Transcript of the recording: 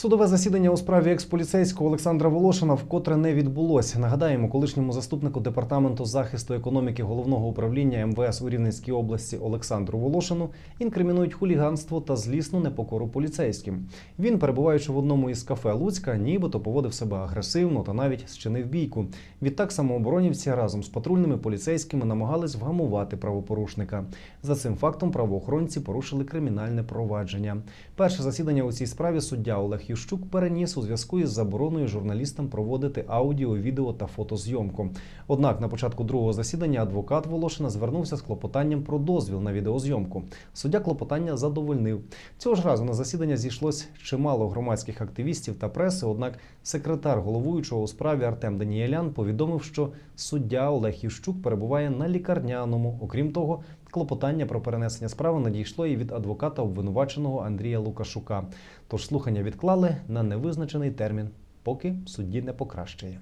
Судове засідання у справі експоліцейського Олександра Волошина вкотре не відбулося. Нагадаємо, колишньому заступнику департаменту захисту економіки головного управління МВС у Рівненській області Олександру Волошину інкримінують хуліганство та злісну непокору поліцейським. Він, перебуваючи в одному із кафе Луцька, нібито поводив себе агресивно та навіть зчинив бійку. Відтак самооборонівці разом з патрульними поліцейськими намагались вгамувати правопорушника. За цим фактом правоохоронці порушили кримінальне провадження. Перше засідання у цій справі суддя Олег Ющук переніс у зв'язку із забороною журналістам проводити аудіо, відео та фотозйомку. Однак на початку другого засідання адвокат Волошина звернувся з клопотанням про дозвіл на відеозйомку. Суддя клопотання задовольнив. Цього ж разу на засідання зійшлось чимало громадських активістів та преси. Однак секретар головуючого у справі Артем Даніелян повідомив, що суддя Олег Ющук перебуває на лікарняному. Окрім того, клопотання про перенесення справи надійшло і від адвоката обвинуваченого Андрія Лукашука. Тож слухання відклали на невизначений термін, поки судді не покращає.